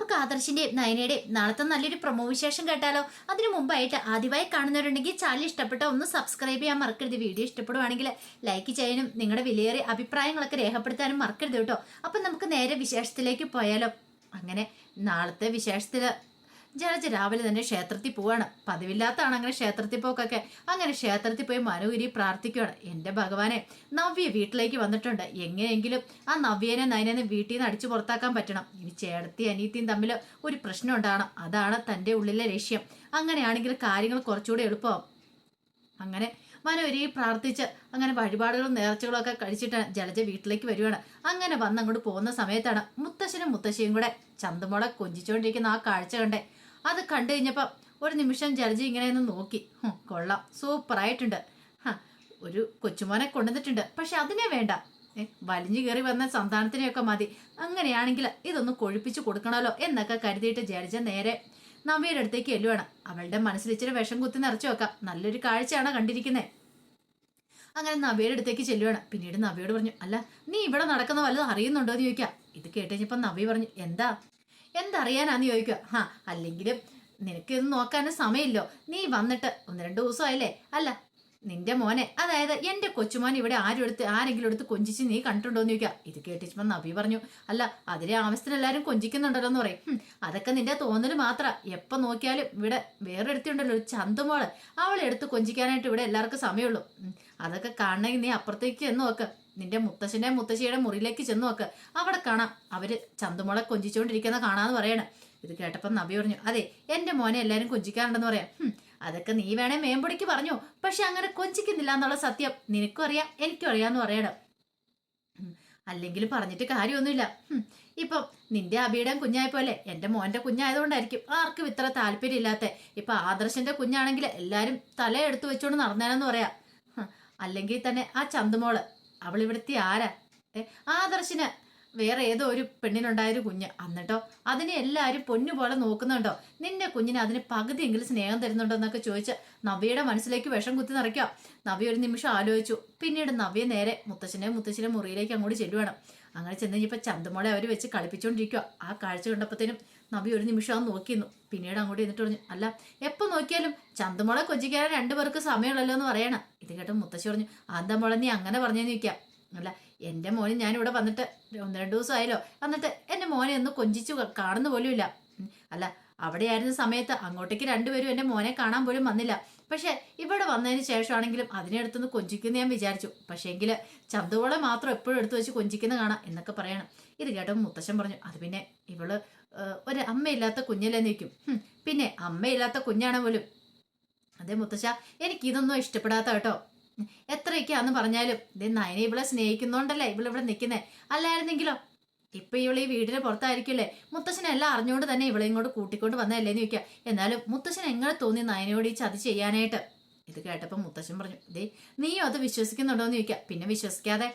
നമുക്ക് ആദർശിന്റെയും നയനയുടെയും നാളത്തെ നല്ലൊരു പ്രൊമോ വിശേഷം കേട്ടാലോ? അതിനു മുമ്പായിട്ട് ആദ്യമായി കാണുന്നവരുണ്ടെങ്കിൽ ചാനൽ ഇഷ്ടപ്പെട്ട ഒന്ന് സബ്സ്ക്രൈബ് ചെയ്യാൻ മറക്കരുത്. വീഡിയോ ഇഷ്ടപ്പെടുവാണെങ്കിൽ ലൈക്ക് ചെയ്യാനും നിങ്ങളുടെ വിലയേറിയ അഭിപ്രായങ്ങളൊക്കെ രേഖപ്പെടുത്താനും മറക്കരുത് കേട്ടോ. അപ്പം നമുക്ക് നേരെ വിശേഷത്തിലേക്ക് പോയാലോ? അങ്ങനെ നാളത്തെ വിശേഷത്തിൽ ജലജ രാവിലെ തന്നെ ക്ഷേത്രത്തിൽ പോവാണ്. പതിവില്ലാത്തതാണ് അങ്ങനെ ക്ഷേത്രത്തിൽ പോക്കൊക്കെ. അങ്ങനെ ക്ഷേത്രത്തിൽ പോയി മനോഹരി പ്രാർത്ഥിക്കുകയാണ് എന്റെ ഭഗവാനെ. നവ്യ വീട്ടിലേക്ക് വന്നിട്ടുണ്ട്. എങ്ങനെയെങ്കിലും ആ നവ്യനെ നയനെ വീട്ടിൽ നിന്ന് അടിച്ചു പുറത്താക്കാൻ പറ്റണം. ഇനി ചേട്ടത്തി അനിയത്തിയും തമ്മിൽ ഒരു പ്രശ്നം ഉണ്ടാകണം. അതാണ് തന്റെ ഉള്ളിലെ ലക്ഷ്യം. അങ്ങനെയാണെങ്കിൽ കാര്യങ്ങൾ കുറച്ചുകൂടി എളുപ്പമാവും. അങ്ങനെ മനോരി പ്രാർത്ഥിച്ച് അങ്ങനെ വഴിപാടുകളും നേർച്ചകളും ഒക്കെ കഴിച്ചിട്ട് ജലജ വീട്ടിലേക്ക് വരുവാണ്. അങ്ങനെ വന്ന് അങ്ങോട്ട് പോകുന്ന സമയത്താണ് മുത്തശ്ശനും മുത്തശ്ശിയും കൂടെ ചന്തമോളെ കൊഞ്ചിച്ചുകൊണ്ടിരിക്കുന്ന ആ കാഴ്ച കണ്ടേ. അത് കണ്ടു കഴിഞ്ഞപ്പോൾ ഒരു നിമിഷം ജർജി ഇങ്ങനെ ഒന്ന് നോക്കി. കൊള്ളാം. സൂപ്പറായിട്ടുണ്ട് ഒരു കൊച്ചുമോനെ കൊണ്ടുവന്നിട്ടുണ്ട്. പക്ഷെ അതിനെ വേണ്ട. വലിഞ്ഞു കയറി വന്ന സന്താനത്തിനെയൊക്കെ മതി. അങ്ങനെയാണെങ്കിൽ ഇതൊന്ന് കൊഴുപ്പിച്ച് കൊടുക്കണമല്ലോ എന്നൊക്കെ കരുതിയിട്ട് ജലജ നേരെ നവ്യയുടെ അടുത്തേക്ക് എല്ലുവാണ് അവളുടെ മനസ്സിൽ ഇച്ചിരി വിഷം കുത്തി നിറച്ചു വെക്കാം. നല്ലൊരു കാഴ്ചയാണ് കണ്ടിരിക്കുന്നത് അങ്ങനെ നവ്യയുടെ അടുത്തേക്ക് ചെല്ലുവാണ്. പിന്നീട് നവ്യോട് പറഞ്ഞു അല്ല നീ ഇവിടെ നടക്കുന്ന വല്ലതും അറിയുന്നുണ്ടോ എന്ന് ചോദിക്കാം. ഇത് കേട്ട് കഴിഞ്ഞപ്പോൾ നവ്യ പറഞ്ഞു എന്താ? എന്തറിയാനാന്ന് ചോദിക്കുക. ഹാ അല്ലെങ്കിലും നിനക്ക് ഇത് നോക്കാനും സമയമില്ലോ. നീ വന്നിട്ട് ഒന്ന് രണ്ട് ദിവസമായില്ലേ? അല്ല നിന്റെ മോനെ അതായത് എന്റെ കൊച്ചുമോൻ ഇവിടെ ആരും എടുത്ത് ആരെങ്കിലും എടുത്ത് കൊഞ്ചിച്ച് നീ കണ്ടിട്ടുണ്ടോ എന്ന് ചോദിക്കുക. ഇത് കേട്ടിച്ചപ്പോൾ നബി പറഞ്ഞു അല്ല അതിലെ ആവശ്യത്തിന് എല്ലാവരും കൊഞ്ചിക്കുന്നുണ്ടല്ലോ എന്ന് പറയും. അതൊക്കെ നിന്റെ തോന്നൽ മാത്ര. എപ്പോ നോക്കിയാലും ഇവിടെ വേറെ എടുത്തിട്ടുണ്ടല്ലോ ഒരു ചന്തുമോൾ. അവളെ എടുത്ത് കൊഞ്ചിക്കാനായിട്ട് ഇവിടെ എല്ലാവർക്കും സമയമുള്ളൂ. അതൊക്കെ കാണണമെങ്കിൽ നീ അപ്പുറത്തേക്ക് ചെന്ന് നോക്ക്. നിന്റെ മുത്തശ്ശന്റെ മുത്തശ്ശിയുടെ മുറിയിലേക്ക് ചെന്ന് നോക്ക്. അവിടെ കാണാം. അവർ ചന്തുമുളെ കൊഞ്ചിച്ചുകൊണ്ടിരിക്കുന്ന കാണാന്ന് പറയണ. ഇത് കേട്ടപ്പോൾ നബി പറഞ്ഞു അതെ എന്റെ മോനെ എല്ലാരും കൊഞ്ചിക്കാറുണ്ടെന്ന് പറയാം. "ഹും, അതൊക്കെ നീ വേണേ മേമ്പൊടിക്ക് പറഞ്ഞു. പക്ഷെ അങ്ങനെ കൊഞ്ചിക്കുന്നില്ല എന്നുള്ള സത്യം നിനക്കും അറിയാം എനിക്കും അറിയാന്ന് പറയണം. അല്ലെങ്കിൽ പറഞ്ഞിട്ട് കാര്യമൊന്നുമില്ല. ഇപ്പൊ നിന്റെ അബിയുടെ കുഞ്ഞായപ്പോലെ എന്റെ മോന്റെ കുഞ്ഞായതുകൊണ്ടായിരിക്കും ആർക്കും ഇത്ര താല്പര്യമില്ലാത്ത. ഇപ്പൊ ആദർശന്റെ കുഞ്ഞാണെങ്കിൽ എല്ലാരും എടുത്തു വെച്ചോണ്ട് നടന്നേനെന്ന് പറയാം. അല്ലെങ്കിൽ തന്നെ ആ ചന്തുമോൾ. അവൾ ഇവിടുത്തെ ആരാ? ഏ, ആദർശിന്. വേറെ ഏതോ ഒരു പെണ്ണിനുണ്ടായൊരു കുഞ്ഞ് എന്നിട്ടോ അതിനെ എല്ലാവരും പൊന്നുപോലെ നോക്കുന്നുണ്ടോ? നിന്റെ കുഞ്ഞിനെ അതിന് പകുതിയെങ്കിലും സ്നേഹം തരുന്നുണ്ടോ എന്നൊക്കെ ചോദിച്ച് നവ്യയുടെ മനസ്സിലേക്ക് വിഷം കുത്തി നിറയ്ക്കുക നവ്യ ഒരു നിമിഷം ആലോചിച്ചു. പിന്നീട് നവ്യ നേരെ മുത്തച്ഛനെ മുത്തച്ഛനെ മുറിയിലേക്ക് അങ്ങോട്ട് ചെല്ലുവാണ്. അങ്ങനെ ചെന്ന് കഴിഞ്ഞപ്പോൾ ചന്തമോളെ അവർ വെച്ച് കളിപ്പിച്ചുകൊണ്ടിരിക്കുക ആ കാഴ്ച കണ്ടപ്പോഴത്തേനും നവ്യ ഒരു നിമിഷം അത് നോക്കിയിരുന്നു പിന്നീട് അങ്ങോട്ട് എന്നിട്ട് പറഞ്ഞു അല്ല എപ്പോൾ നോക്കിയാലും ചന്തമോളെ കൊച്ചിക്കാരൻ രണ്ടുപേർക്ക് സമയമുള്ളല്ലോ എന്ന് പറയണം. ഇത് കേട്ട് മുത്തശ്ശി പറഞ്ഞു അന്തമോളെ നീ അങ്ങനെ പറഞ്ഞു ചോദിക്കാം. അല്ല എന്റെ മോനെ ഞാനിവിടെ വന്നിട്ട് ഒന്ന് രണ്ട് ദിവസമായല്ലോ. എന്നിട്ട് എന്റെ മോനെ ഒന്ന് കൊഞ്ചിച്ചു കാണുന്ന ഉം, അല്ല അവിടെയായിരുന്ന സമയത്ത് അങ്ങോട്ടേക്ക് രണ്ടുപേരും എന്റെ മോനെ കാണാൻ പോലും വന്നില്ല. പക്ഷേ ഇവിടെ വന്നതിന് ശേഷമാണെങ്കിലും അതിനടുത്തുനിന്ന് കൊഞ്ചിക്കുന്ന ഞാൻ വിചാരിച്ചു. പക്ഷേ എങ്കിൽ ചന്തുവളെ മാത്രം എപ്പോഴും എടുത്തു വെച്ച് കൊഞ്ചിക്കുന്ന കാണാം എന്നൊക്കെ പറയണം. ഇത് കേട്ടപ്പോൾ മുത്തശ്ശൻ പറഞ്ഞു അത് പിന്നെ ഇവൾ ഒരു അമ്മയില്ലാത്ത കുഞ്ഞല്ലേ നിൽക്കും പിന്നെ അമ്മയില്ലാത്ത കുഞ്ഞാണ് പോലും? അതെ മുത്തശ്ശ എനിക്കിതൊന്നും ഇഷ്ടപ്പെടാത്ത കേട്ടോ. എത്രയൊക്കെയാന്ന് പറഞ്ഞാലും ഇത് നയനെ ഇവളെ സ്നേഹിക്കുന്നോണ്ടല്ലേ ഇവളിവിടെ നിൽക്കുന്നേ അല്ലായിരുന്നെങ്കിലോ? ഇപ്പൊ ഇവൾ ഈ വീടിന് പുറത്തായിരിക്കില്ലേ മുത്തശ്ശനെല്ലാം അറിഞ്ഞുകൊണ്ട് തന്നെ ഇവളെ ഇങ്ങോട്ട് കൂട്ടിക്കൊണ്ട് വന്നതല്ലേന്ന് ചോദിക്കുക. എന്നാലും മുത്തശ്ശൻ എങ്ങനെ തോന്നി നയനോട് ഈ ചതി ചെയ്യാനായിട്ട്? ഇത് കേട്ടപ്പോൾ മുത്തശ്ശൻ പറഞ്ഞു ദേ നീയോ അത് വിശ്വസിക്കുന്നുണ്ടോ എന്ന് ചോദിക്കുക. പിന്നെ വിശ്വസിക്കാതെ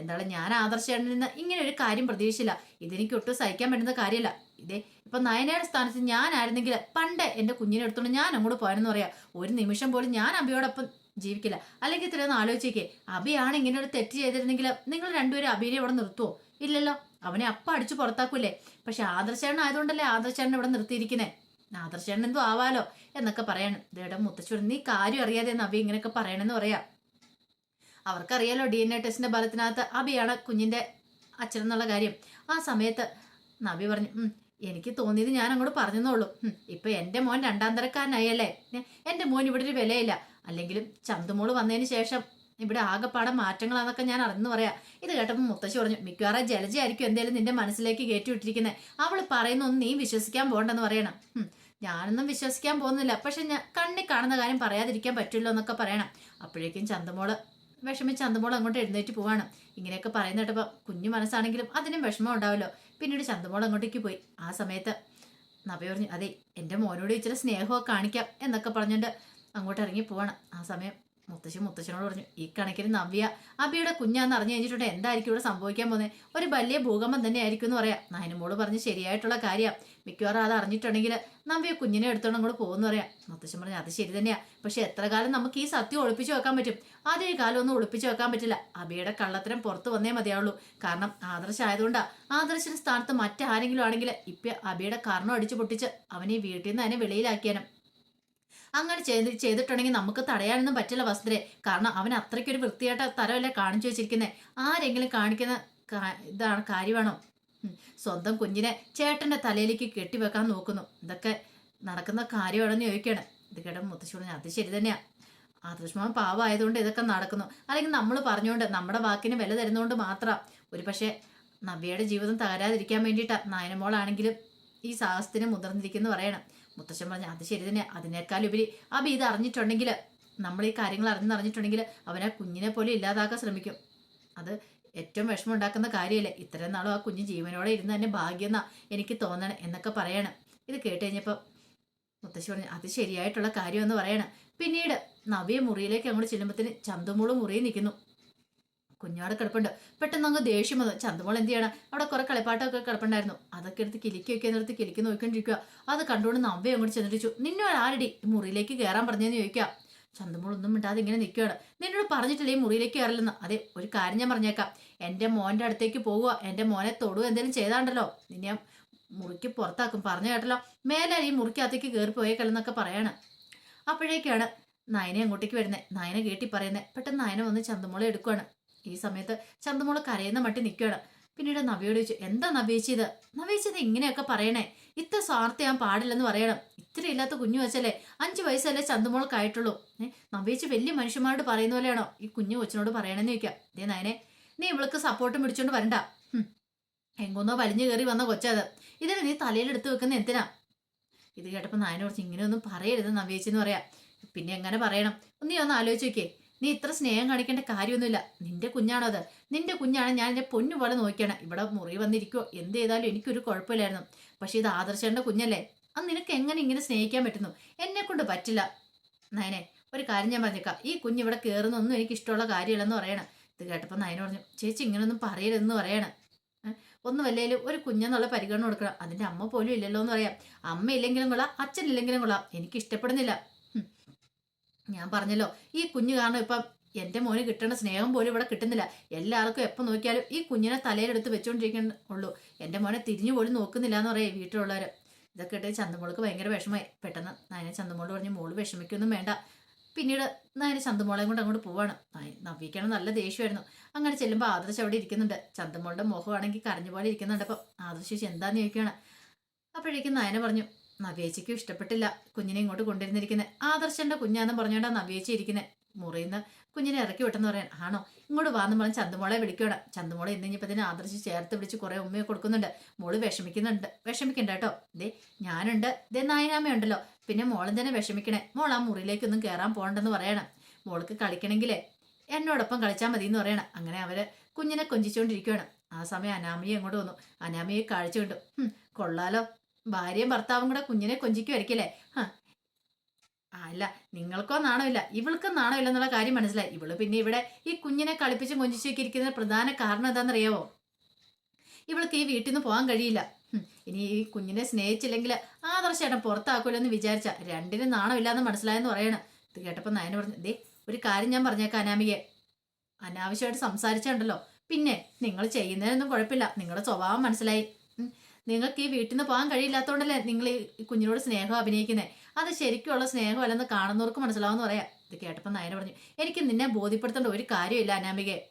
എന്താണ് ഞാൻ ആദർശേട്ടനിൽ നിന്ന് ഇങ്ങനെ ഒരു കാര്യം പ്രതീക്ഷിച്ചില്ല. ഇതെനിക്ക് ഒട്ടും സഹിക്കാൻ പറ്റുന്ന കാര്യമല്ല. ഇതേ ഇപ്പൊ നയനയുടെ സ്ഥാനത്ത് ഞാനായിരുന്നെങ്കിൽ പണ്ട് എന്റെ കുഞ്ഞിനെ എടുത്തോണ്ട് ഞാൻ അങ്ങോട്ട് പോയെന്ന് പറയാം. ഒരു നിമിഷം പോലും ഞാൻ അബിയോടൊപ്പം ജീവിക്കില്ല. അല്ലെങ്കിൽ ഇത്രയൊന്ന് ആലോചിക്കേ അബിയാണ് ഇങ്ങനെ ഒരു തെറ്റ് ചെയ്തിരുന്നെങ്കിൽ നിങ്ങൾ രണ്ടുപേരും അബിനെ ഇവിടെ നിർത്തുവോ? ഇല്ലല്ലോ. അവനെ അപ്പ അടിച്ചു പുറത്താക്കൂലേ. പക്ഷെ ആദർശേണ ആയതുകൊണ്ടല്ലേ ആദർശേണൻ ഇവിടെ നിർത്തിയിരിക്കുന്നേ? ആദർശേണൻ എന്തോ ആവാലോ എന്നൊക്കെ പറയാണ്. ഇതേടെ മുത്തശ്ശൂർ നീ കാര്യം അറിയാതെ നബി ഇങ്ങനെയൊക്കെ പറയണമെന്ന് പറയാം? അവർക്കറിയാലോ ഡി എൻ എ ടെസ്റ്റിന്റെ ഫലത്തിനകത്ത് അബിയാണ് കുഞ്ഞിന്റെ അച്ഛൻ എന്നുള്ള കാര്യം. ആ സമയത്ത് നബി പറഞ്ഞു "ഉം, എനിക്ക് തോന്നിയത് ഞാൻ അങ്ങോട്ട് പറഞ്ഞെന്നുള്ളൂ ഇപ്പൊ എന്റെ മോൻ രണ്ടാം തരക്കാരനായല്ലേ എന്റെ മോൻ ഇവിടെ ഒരു വിലയില്ല. അല്ലെങ്കിലും ചന്തുമോൾ വന്നതിന് ശേഷം ഇവിടെ ആകെപ്പാടെ മാറ്റങ്ങളാന്നൊക്കെ ഞാൻ അറിഞ്ഞു പറയാം. ഇത് കേട്ടപ്പോൾ മുത്തശ്ശി പറഞ്ഞു മിക്കവാറും ജലജയായിരിക്കും എന്തേലും നിന്റെ മനസ്സിലേക്ക് കയറ്റിവിട്ടിരിക്കുന്നത് അവൾ പറയുന്നൊന്നും നീ വിശ്വസിക്കാൻ പോകണ്ടെന്ന് പറയണം. ഞാനൊന്നും വിശ്വസിക്കാൻ പോകുന്നില്ല. പക്ഷെ ഞാൻ കണ്ണി കാണുന്ന കാര്യം പറയാതിരിക്കാൻ പറ്റില്ലോ എന്നൊക്കെ പറയണം. അപ്പോഴേക്കും ചന്തമോൾ വിഷമിച്ച് ചന്തമോൾ അങ്ങോട്ട് എഴുന്നേറ്റ് പോവാണ്. ഇങ്ങനെയൊക്കെ പറയുന്ന കേട്ടപ്പോൾ കുഞ്ഞു മനസ്സാണെങ്കിലും അതിനും വിഷമം ഉണ്ടാവല്ലോ. പിന്നീട് ചന്തമോൾ അങ്ങോട്ടേക്ക് പോയി. ആ സമയത്ത് നവ പറഞ്ഞു അതെ എന്റെ മോനോട് ഇച്ചിരി സ്നേഹമൊക്കെ കാണിക്കാം എന്നൊക്കെ പറഞ്ഞുകൊണ്ട് അങ്ങോട്ട് ഇറങ്ങി പോവാണ്. ആ സമയം മുത്തശ്ശി മുത്തശ്ശനോട് പറഞ്ഞു ഈ കണക്കിന് നവ്യ അബിയുടെ കുഞ്ഞാന്ന് അറിഞ്ഞു കഴിഞ്ഞിട്ടുണ്ട്. എന്തായിരിക്കും ഇവിടെ സംഭവിക്കാൻ പോകുന്നത് ഒരു വലിയ ഭൂകമ്പം തന്നെ ആയിരിക്കും എന്ന് പറയാം. നയനമോൾ പറഞ്ഞ് ശരിയായിട്ടുള്ള കാര്യം. മിക്കവാറും അത് അറിഞ്ഞിട്ടുണ്ടെങ്കിൽ നവ്യ കുഞ്ഞിനെ എടുത്തോണ്ട് അങ്ങോട്ട് പോകുമെന്ന് പറയാം. മുത്തശ്ശൻ പറഞ്ഞു അത് ശരി തന്നെയാ. പക്ഷെ എത്ര കാലം നമുക്ക് ഈ സത്യം ഒളിപ്പിച്ചു വെക്കാൻ പറ്റും? ആദ്യ കാലം ഒന്നും ഒളിപ്പിച്ചു വെക്കാൻ പറ്റില്ല. അബിയുടെ കള്ളത്തരം പുറത്തു വന്നേ മതിയാവുള്ളൂ. കാരണം ആദർശ ആയതുകൊണ്ടാ. ആദർശിന്റെ സ്ഥാനത്ത് മറ്റാരെങ്കിലും ആണെങ്കിൽ ഇപ്പൊ അബിയുടെ കർണം അടിച്ചു പൊട്ടിച്ച് അവനെ വീട്ടിൽ നിന്ന് അതിനെ വെളിയിലാക്കിയാനും. അങ്ങനെ ചെയ്ത് ചെയ്തിട്ടുണ്ടെങ്കിൽ നമുക്ക് തടയാനൊന്നും പറ്റില്ല വസ്തുരെ കാരണം അവൻ അത്രയ്ക്കൊരു വൃത്തിയായിട്ട് തരമല്ലേ കാണിച്ചു വെച്ചിരിക്കുന്നത് ആരെങ്കിലും കാണിക്കുന്ന ഇതാണ് കാര്യമാണോ? സ്വന്തം കുഞ്ഞിനെ ചേട്ടന്റെ തലയിലേക്ക് കെട്ടിവെക്കാൻ നോക്കുന്നു. ഇതൊക്കെ നടക്കുന്ന കാര്യമാണെന്ന് ചോദിക്കുകയാണ്. ഇത് കേട്ട മുത്തശ്ശി അത് ശരി തന്നെയാണ് ആദർശമാൻ പാവമായതുകൊണ്ട് ഇതൊക്കെ നടക്കുന്നു. അല്ലെങ്കിൽ നമ്മൾ പറഞ്ഞുകൊണ്ട് നമ്മുടെ വാക്കിന് വില തരുന്നതുകൊണ്ട് മാത്രം. ഒരു പക്ഷേ നവ്യയുടെ ജീവിതം തകരാതിരിക്കാൻ വേണ്ടിയിട്ടാണ് നായനമോളാണെങ്കിലും ഈ സാഹസത്തിന് മുതിർന്നിരിക്കുന്നു പറയണം. മുത്തശ്ശൻ പറഞ്ഞു അത് ശരി തന്നെ അതിനേക്കാളുപരി അബി ഇത് അറിഞ്ഞിട്ടുണ്ടെങ്കിൽ നമ്മൾ ഈ കാര്യങ്ങൾ അറിഞ്ഞറിഞ്ഞിട്ടുണ്ടെങ്കിൽ അവനെ കുഞ്ഞിനെ പോലെ ഇല്ലാതാക്കാൻ ശ്രമിക്കും. അത് ഏറ്റവും വിഷമം ഉണ്ടാക്കുന്ന കാര്യമല്ലേ? ഇത്രയും നാളും ആ കുഞ്ഞ് ജീവനോടെ ഇരുന്ന് തന്നെ ഭാഗ്യം എന്നാ എനിക്ക് തോന്നണം എന്നൊക്കെ പറയണം. ഇത് കേട്ട് കഴിഞ്ഞപ്പോൾ മുത്തശ്ശി പറഞ്ഞു അത് ശരിയായിട്ടുള്ള കാര്യമെന്ന് പറയണം. പിന്നീട് നവ്യ മുറിയിലേക്ക് അങ്ങോട്ട് ചെല്ലുമ്പത്തിന് ചന്തുമോൾ മുറിയിൽ നിൽക്കുന്നു. കുഞ്ഞാട് കിടപ്പുണ്ട്. പെട്ടെന്ന് അങ്ങ് ദേഷ്യം വന്നു. ചന്തമോൾ എന്ത് ചെയ്യണം? അവിടെ കുറെ കളിപ്പാട്ടൊക്കെ കിടപ്പുണ്ടായിരുന്നു. അതൊക്കെ എടുത്ത് കിലിക്കൊക്കെ വെക്കാൻ കിലിക്ക് നോക്കിക്കൊണ്ടിരിക്കുക അത് കണ്ടുകൊണ്ട് നവ്യ അങ്ങോട്ട് ചെന്നിട്ട് നിന്നോ ആരടി മുറിയിലേക്ക് കയറാൻ പറഞ്ഞെന്ന് ചോദിക്കാം. ചന്തമോൾ ഒന്നും മിണ്ടാതെ ഇങ്ങനെ നിൽക്കുകയാണ് നിന്നോട് പറഞ്ഞിട്ടില്ലേ മുറിയിലേക്ക് കയറില്ലെന്ന് അതെ ഒരു കാര്യം ഞാൻ പറഞ്ഞേക്കാം. എന്റെ മോന്റെ അടുത്തേക്ക് പോവുക എന്റെ മോനെ തൊടുക എന്തെങ്കിലും ചെയ്താണ്ടല്ലോ. നിന്നെ മുറിക്ക് പുറത്താക്കും. പറഞ്ഞു കേട്ടല്ലോ? മേലെ ഈ മുറിക്കകത്തേക്ക് കയറി പോയേക്കല്ലെന്നൊക്കെ പറയാണ്. അപ്പോഴേക്കാണ് നയനെ അങ്ങോട്ടേക്ക് വരുന്നത് നയനെ കേട്ടി പറയുന്നത് പെട്ടെന്ന് നയന വന്ന് ചന്തമോളെ എടുക്കുവാണ്. ഈ സമയത്ത് ചന്തമോൾ കരയുന്ന മട്ടി നിൽക്കുകയാണ് പിന്നീട് നവിയോട് ചോദിച്ചു എന്താ നവീച്ചത് നവീച്ചത് ഇങ്ങനെയൊക്കെ പറയണേ. ഇത്ര സ്വാർത്ഥയാൻ പാടില്ലെന്ന് പറയണം. ഇത്ര ഇല്ലാത്ത കുഞ്ഞു വെച്ചല്ലേ അഞ്ചു വയസ്സല്ലേ ചന്തമോൾക്കായിട്ടുള്ളൂ. ഏ നവീച്ച് വലിയ മനുഷ്യന്മാരോട് പറയുന്ന പോലെയാണോ ഈ കുഞ്ഞു കൊച്ചിനോട് പറയണമെന്ന് ചോദിക്കാം. ദേ നയനെ നീ ഇവൾക്ക് സപ്പോർട്ട് പിടിച്ചോണ്ട് വരണ്ട. എങ്കൊന്നോ വലിഞ്ഞു കയറി വന്ന കൊച്ചത്. ഇതിന് നീ തലയിലെടുത്ത് വെക്കുന്ന എന്തിനാ? ഇത് കേട്ടപ്പോൾ നായനെ കുറച്ച് ഇങ്ങനെയൊന്നും പറയരുത് നവീച്ചെന്ന് പറയാം. പിന്നെ എങ്ങനെ പറയണം? നീ ഒന്ന് ആലോചിച്ച് നോക്കിയേ. നീ ഇത്ര സ്നേഹം കാണിക്കേണ്ട കാര്യമൊന്നുമില്ല. നിന്റെ കുഞ്ഞാണോ അത്? നിന്റെ കുഞ്ഞാണ് ഞാൻ എന്റെ പൊന്നു പോലെ നോക്കിയാണ്. ഇവിടെ മുറി വന്നിരിക്കോ എന്ത് ചെയ്താലും എനിക്കൊരു കുഴപ്പമില്ലായിരുന്നു. പക്ഷെ ഇത് ആദർശേണ്ട കുഞ്ഞല്ലേ? അത് നിനക്ക് എങ്ങനെ ഇങ്ങനെ സ്നേഹിക്കാൻ പറ്റുന്നു? എന്നെ കൊണ്ട് പറ്റില്ല. നയനെ ഒരു കാര്യം ഞാൻ പറഞ്ഞേക്കാം. ഈ കുഞ്ഞ് ഇവിടെ കയറുന്നൊന്നും എനിക്ക് ഇഷ്ടമുള്ള കാര്യമില്ലെന്ന് പറയണം. ഇത് കേട്ടപ്പോൾ നയന പറഞ്ഞു ചേച്ചി ഇങ്ങനൊന്നും പറയരുതെന്ന് പറയണം. ഒന്നും അല്ലെങ്കിലും ഒരു കുഞ്ഞെന്നുള്ള പരിഗണന കൊടുക്കണം. അതിന്റെ അമ്മ പോലും ഇല്ലല്ലോ എന്ന് പറയാം. അമ്മ ഇല്ലെങ്കിലും കൊള്ളാം അച്ഛൻ ഇല്ലെങ്കിലും കൊള്ളാം. എനിക്ക് ഇഷ്ടപ്പെടുന്നില്ല. ഞാൻ പറഞ്ഞല്ലോ ഈ കുഞ്ഞു കാരണം ഇപ്പം എന്റെ മോന് കിട്ടുന്ന സ്നേഹം പോലും ഇവിടെ കിട്ടുന്നില്ല. എല്ലാവർക്കും എപ്പോൾ നോക്കിയാലും ഈ കുഞ്ഞിനെ തലയിലെടുത്ത് വെച്ചുകൊണ്ടിരിക്കുന്ന ഉള്ളൂ. എന്റെ മോനെ തിരിഞ്ഞു പോലും നോക്കുന്നില്ല എന്ന് പറയാം വീട്ടിലുള്ളവർ ഇതൊക്കെ ഇട്ട് ചന്തമോൾക്ക് ഭയങ്കര വിഷമമായി. പെട്ടെന്ന് നായനെ ചന്തമോൾ പറഞ്ഞ് മോൾ വിഷമിക്കൊന്നും വേണ്ട. പിന്നീട് നായനെ ചന്തമോളെയും കൊണ്ട് അങ്ങോട്ട് പോവാണ്. നവ്വിക്കണം നല്ല ദേഷ്യമായിരുന്നു. അങ്ങനെ ചെല്ലുമ്പോൾ ആദർശ് അവിടെ ഇരിക്കുന്നുണ്ട്. ചന്തമോളുടെ മുഖമാണെങ്കിൽ കരഞ്ഞുപോലെ ഇരിക്കുന്നുണ്ട് അപ്പം ആദർശ് എന്താന്ന് ചോദിക്കുകയാണ്. അപ്പോഴേക്കും നായനെ പറഞ്ഞു നവ്യേച്ചിക്കും ഇഷ്ടപ്പെട്ടില്ല. കുഞ്ഞിനെ ഇങ്ങോട്ട് കൊണ്ടുവരുന്നിരിക്കുന്നത് ആദർശന്റെ കുഞ്ഞാന്ന് പറഞ്ഞുകൊണ്ടാണ് നവ്യേച്ചി ഇരിക്കുന്നത് മുറിയുന്ന കുഞ്ഞിനെ ഇറക്കി വിട്ടെന്ന് പറയാൻ ആണോ? ഇങ്ങോട്ട് വാന്ന് പറഞ്ഞ് ചന്തമോളെ വിളിക്കണം ചന്തമോളെ ഇന്ന് തന്നെ ആദർശി ചേർത്ത് വിളിച്ച് കുറെ ഉമ്മയെ കൊടുക്കുന്നുണ്ട്. മോൾ വിഷമിക്കുന്നുണ്ട്. വിഷമിക്കണ്ട കേട്ടോ ദേ ഞാനുണ്ട്. ദേ നായനാമയുണ്ടല്ലോ പിന്നെ മോളും തന്നെ വിഷമിക്കണേ? മോൾ ആ മുറിയിലേക്കൊന്നും കയറാൻ പോകണ്ടെന്ന് പറയണം. മോൾക്ക് കളിക്കണമെങ്കിലേ എന്നോടൊപ്പം കളിച്ചാൽ മതി എന്ന് പറയണം. അങ്ങനെ അവർ കുഞ്ഞിനെ കൊഞ്ചിച്ചുകൊണ്ടിരിക്കുകയാണ് ആ സമയം അനാമിയെ അങ്ങോട്ട് വന്നു. അനാമിയെ കാഴ്ച കണ്ടു. കൊള്ളാലോ. ഭാര്യയും ഭർത്താവും കൂടെ കുഞ്ഞിനെ കൊഞ്ചിക്കുമായിരിക്കില്ലേ ആ, അല്ല നിങ്ങൾക്കോ നാണമില്ല. ഇവൾക്കും നാണമില്ല എന്നുള്ള കാര്യം മനസ്സിലായി. ഇവൾ പിന്നെ ഇവിടെ ഈ കുഞ്ഞിനെ കളിപ്പിച്ച് കൊഞ്ചിച്ചൊക്കെ ഇരിക്കുന്ന പ്രധാന കാരണം എന്താണെന്നറിയാവോ? ഇവൾക്ക് ഈ വീട്ടിൽ നിന്ന് പോകാൻ കഴിയില്ല. ഇനി ഈ കുഞ്ഞിനെ സ്നേഹിച്ചില്ലെങ്കിൽ ആദർശേട്ടൻ പുറത്താക്കൂലെന്ന് എന്ന് വിചാരിച്ച രണ്ടിനും നാണമില്ലാന്ന് മനസ്സിലായെന്ന് പറയണം. ഇത് കേട്ടപ്പോൾ നയന പറഞ്ഞു ദേ ഒരു കാര്യം ഞാൻ പറഞ്ഞേക്കാം അനാമികയെ. അനാവശ്യമായിട്ട് സംസാരിച്ചുണ്ടല്ലോ. പിന്നെ നിങ്ങൾ ചെയ്യുന്നതിനൊന്നും കുഴപ്പമില്ല. നിങ്ങളുടെ സ്വഭാവം മനസ്സിലായി. നിങ്ങൾക്ക് ഈ വീട്ടിൽ നിന്ന് പോകാൻ കഴിയില്ലാത്തതുകൊണ്ടല്ലേ നിങ്ങൾ ഈ കുഞ്ഞിനോട് സ്നേഹം അഭിനയിക്കുന്നത് അത് ശരിക്കുള്ള സ്നേഹമല്ലെന്ന് കാണുന്നവർക്ക് മനസ്സിലാവുമെന്ന് പറയാം. ഇത് കേട്ടപ്പോൾ നായന പറഞ്ഞു എനിക്ക് നിന്നെ ബോധ്യപ്പെടുത്തേണ്ട ഒരു കാര്യമില്ല അനാമികെ.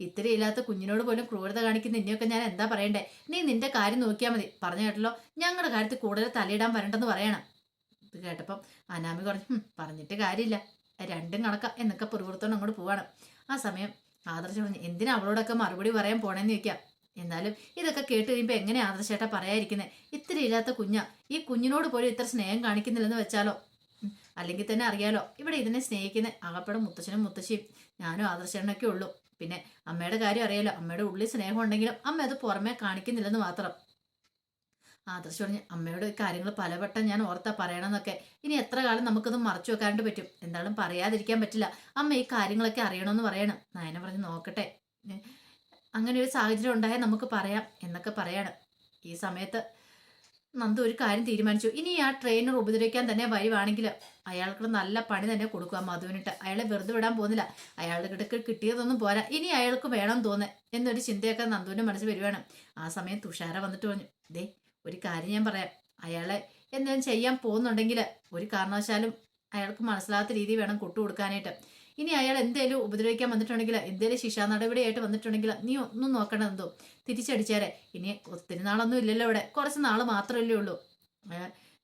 ഇത്രയും ഇല്ലാത്ത കുഞ്ഞിനോട് പോലും ക്രൂരത കാണിക്കുന്ന നിന്നെയൊക്കെ ഞാൻ എന്താ പറയണ്ടേ? നീ നിന്റെ കാര്യം നോക്കിയാൽ മതി. പറഞ്ഞു കേട്ടല്ലോ ഞങ്ങളുടെ കാര്യത്തിൽ കൂടുതൽ തലയിടാൻ വരണ്ടെന്ന് പറയണം. ഇത് കേട്ടപ്പം അനാമിക പറഞ്ഞു പറഞ്ഞിട്ട് കാര്യമില്ല. രണ്ടും കണക്ക. എന്നൊക്കെ പുറകുറുത്തോണ്ട് അങ്ങോട്ട് പോവാണ്. ആ സമയം ആദർശ് പറഞ്ഞു എന്തിനാ അവളോടൊക്കെ മറുപടി പറയാൻ പോണേന്ന് ചോദിക്കാം. എന്നാലും ഇതൊക്കെ കേട്ട് കഴിയുമ്പോൾ എങ്ങനെ ആദർശേട്ടാ പറയാതിരിക്കുന്നത് ഇത്ര ഇല്ലാത്ത കുഞ്ഞ. ഈ കുഞ്ഞിനോട് പോലും ഇത്ര സ്നേഹം കാണിക്കുന്നില്ലെന്ന് വെച്ചാലോ? അല്ലെങ്കിൽ തന്നെ അറിയാലോ? ഇവിടെ ഇതിനെ സ്നേഹിക്കുന്ന ആകപ്പെടെ മുത്തച്ഛനും മുത്തശ്ശിയും. ഞാനും ആദർശേട്ടനൊക്കെ ഉള്ളൂ. പിന്നെ അമ്മയുടെ കാര്യം അറിയാലോ? അമ്മയുടെ ഉള്ളിൽ സ്നേഹം ഉണ്ടെങ്കിലും അമ്മ അത് പുറമേ കാണിക്കുന്നില്ലെന്ന് മാത്രം. ആദർശ് പറഞ്ഞ് അമ്മയുടെ കാര്യങ്ങൾ പലവട്ടം ഞാൻ ഓർത്താ പറയണമെന്നൊക്കെ ഇനി എത്ര കാലം നമുക്കത് മറച്ചു വെക്കാണ്ട് പറ്റും? എന്തായാലും പറയാതിരിക്കാൻ പറ്റില്ല. അമ്മ ഈ കാര്യങ്ങളൊക്കെ അറിയണമെന്ന് പറയണം. നയന പറഞ്ഞ് നോക്കട്ടെ. അങ്ങനെ ഒരു സാഹചര്യം ഉണ്ടായാൽ നമുക്ക് പറയാം എന്നൊക്കെ പറയാണ്. ഈ സമയത്ത് നന്ദു ഒരു കാര്യം തീരുമാനിച്ചു. ഇനി ആ ട്രെയിനർ ഉപദ്രവിക്കാൻ തന്നെ വരുവാണെങ്കിൽ അയാൾക്ക് നല്ല പണി തന്നെ കൊടുക്കുക മധുവിനിട്ട്. അയാളെ വെറുതെ വിടാൻ പോകുന്നില്ല. അയാളുടെ കിടക്ക് കിട്ടിയതൊന്നും പോരാ. ഇനി അയാൾക്ക് വേണം തോന്നേ എന്നൊരു ചിന്തയൊക്കെ നന്ദുവിന്റെ മനസ്സിൽ വരുവാണ്. ആ സമയം തുഷാര വന്നിട്ട് പറഞ്ഞു ദേ ഒരു കാര്യം ഞാൻ പറയാം. അയാളെ എന്തെങ്കിലും ചെയ്യാൻ പോകുന്നുണ്ടെങ്കിൽ ഒരു കാരണവശാലും അയാൾക്ക് മനസ്സിലാത്ത രീതി വേണം കൊട്ടു കൊടുക്കാനായിട്ട്. ഇനി അയാൾ എന്തേലും ഉപദ്രവിക്കാൻ വന്നിട്ടുണ്ടെങ്കിൽ എന്തേലും ശിക്ഷാ നടപടിയായിട്ട് വന്നിട്ടുണ്ടെങ്കിൽ നീ ഒന്നും നോക്കണം എന്തോ തിരിച്ചടിച്ചേരെ. ഇനി ഒത്തിരി നാളൊന്നും ഇല്ലല്ലോ ഇവിടെ. കുറച്ച് നാൾ മാത്രമല്ലേ ഉള്ളൂ.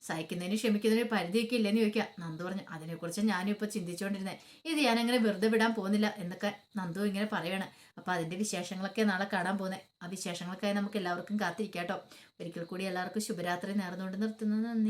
സഹിക്കുന്നതിനും ക്ഷമിക്കുന്നതിന് പരിധിയൊക്കെ ഇല്ലെന്ന് ചോദിക്കുക നന്ദു പറഞ്ഞു അതിനെക്കുറിച്ച് ഞാനും ഇപ്പോൾ ചിന്തിച്ചുകൊണ്ടിരുന്നത് ഇത് ഞാനങ്ങനെ വെറുതെ വിടാൻ പോകുന്നില്ല എന്നൊക്കെ നന്ദു ഇങ്ങനെ പറയാണ്. അപ്പോൾ അതിന്റെ വിശേഷങ്ങളൊക്കെ നാളെ കാണാൻ പോകുന്നത് ആ വിശേഷങ്ങൾക്കായി നമുക്ക് എല്ലാവർക്കും കാത്തിരിക്കാം കേട്ടോ. ഒരിക്കൽ കൂടി എല്ലാവർക്കും ശുഭരാത്രി നേർന്നുകൊണ്ട് നിർത്തുന്നത് നന്ദി.